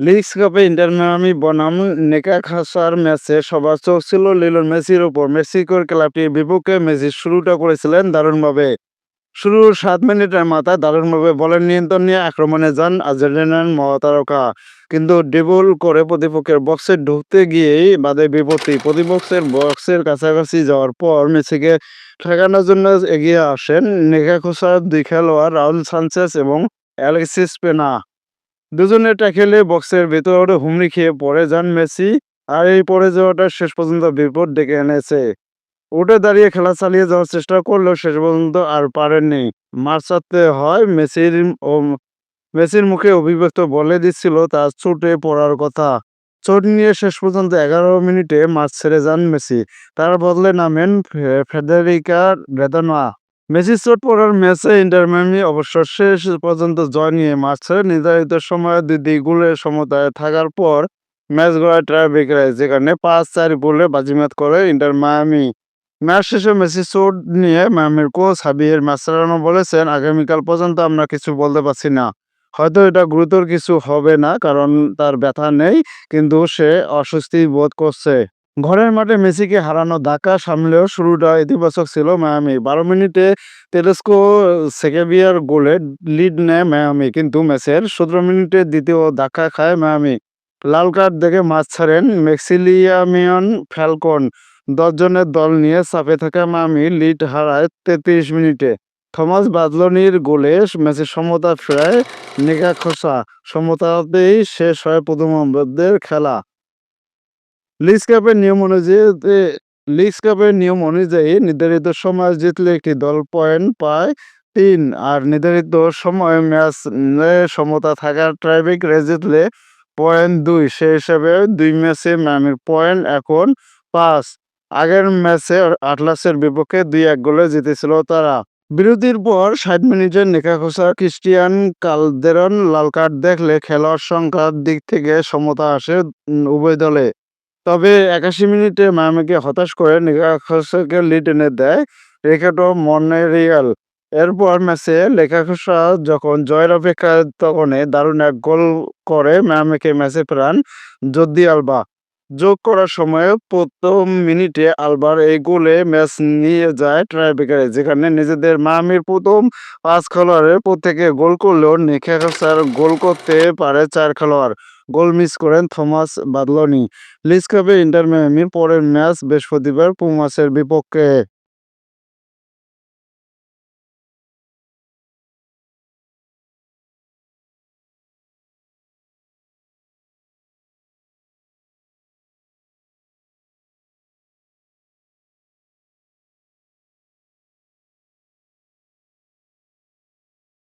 Leagues কাপে inter Miami বনাম, নেকা খাসার ম্যাচে সবার চোখ ছিল লিওনেল মেসির ওপর মেক্সিকোর ক্লাবটির বিপক্ষে মেসি শুরুটা করেছিলেন দারুণভাবে। শুরুর সাত মিনিটের মাথায় দারুণভাবে বলের নিয়ন্ত্রণ নিয়ে আক্রমণে যান আর্জেন্টিনার মহাতারকা। কিন্তু ডেবল করে প্রতিপক্ষের বক্সে ঢুকতে গিয়েই বাদে বিপত্তি। প্রতিপক্ষের বক্সের কাছাকাছি যাওয়ার পর মেসিকে ঠেকানোর জন্য এগিয়ে আসেন নেকাখোসার দুই খেলোয়াড় রাহুল সানচেস এবং অ্যালেক্সিস পেনা। দুজনে ট্যাকেলে বক্সের ভেতরে হুমড়ি খেয়ে পড়ে যান মেসি আর এই পড়ে যাওয়াটা শেষ পর্যন্ত বিপদ ডেকে এনেছে। উঠে দাঁড়িয়ে খেলা চালিয়ে যাওয়ার চেষ্টা করলেও শেষ পর্যন্ত আর পারেননি। মার হয় মেসির ও মেসির মুখে অভিব্যক্ত বলে দিচ্ছিল তার চোটে পড়ার কথা। চোট নিয়ে শেষ পর্যন্ত এগারো মিনিটে মাঠ ছেড়ে যান মেসি। তার বদলে নামেন ফেডেরিকা রেদানা মেসি চোট পড়ার ম্যাচে ইন্টার মিয়ামি অবশ্য শেষ পর্যন্ত জয় নিয়ে মাঠ ছেড়ে নির্ধারিত সময়ে দুই গোলের সমতায় থাকার পর ম্যাচ গড়ায় ট্রাই বেকারে যেখানে পাঁচ চার গোলে বাজিমাত করে ইন্টার মায়ামি। ম্যাচ শেষে মেসি চোট নিয়ে মায়ামির কোচ হাবিয়ের মাস্টারানো বলেছেন। আগামীকাল পর্যন্ত আমরা কিছু বলতে পারছি না। হয়তো এটা গুরুতর কিছু হবে না, কারণ তার ব্যথা নেই, কিন্তু সে অস্বস্তি বোধ করছে। ঘরের মাঠে মেসিকে হারানো ধাক্কা সামলেও শুরুটা ইতিবাচক ছিল মায়ামি। বারো মিনিটে তেলেস্কো সেকেবিয়ার গোলে লিড নেয় মায়ামি, কিন্তু ম্যাচের সতেরো মিনিটে দ্বিতীয় ধাক্কা খায় মায়ামি। লাল কার্ড দেখে মাছ ছাড়েন মেক্সিলিয়ামিয়ন ফ্যালকন। দশজনের দল নিয়ে চাপে থাকা মায়ামি লিড হারায় তেত্রিশ মিনিটে। থমাস বাদলনির গোলে ম্যাচের সমতা ফেরায় নেগা খোসা সমতাতেই শেষ হয় প্রথম খেলা। লিজ কাপের নিয়ম অনুযায়ী লিজ কাপের নিয়ম অনুযায়ী নির্ধারিত সময় জিতলে একটি দল পয়েন্ট পায় তিন, আর নির্ধারিত সময় ম্যাচ সমতা থাকার ট্রাইবেক রে জিতলে পয়েন্ট দুই। সেই হিসাবে দুই ম্যাচে ম্যামের পয়েন্ট এখন পাঁচ। আগের ম্যাচে আটলাসের বিপক্ষে দুই এক গোলে জিতেছিল তারা। বিরতির পর ষাট মিনিটের নেকাখোসা ক্রিস্টিয়ান কালদেরন লাল কার্ড দেখলে খেলোয়াড় সংখ্যার দিক থেকে সমতা আসে উভয় দলে। তবে একাশি মিনিটে মায়ামিকে হতাশ করে নেকাখোসাকে লিড এনে দেয় রেখাটো মনেরিয়াল। এরপর ম্যাচে লেখাখোসা যখন জয়ের অপেক্ষা তখন দারুণ এক গোল করে ম্যামকে ম্যাচে ফেরান জর্দি আলবা। যোগ করার সময় প্রথম মিনিটে আলবার এই গোলে ম্যাচ নিয়ে যায় ট্রাইবেকারে যেখানে নিজেদের মামির প্রথম পাঁচ খেলোয়াড়ের প্রত্যেকে গোল করলেও নেখাখোসার গোল করতে পারে চার খেলোয়াড়। গোল মিস করেন থমাস বাদলনি। লিস কাপে ইন্টার মিয়ামির পরের ম্যাচ বৃহস্পতিবার পুমাসের বিপক্ষে।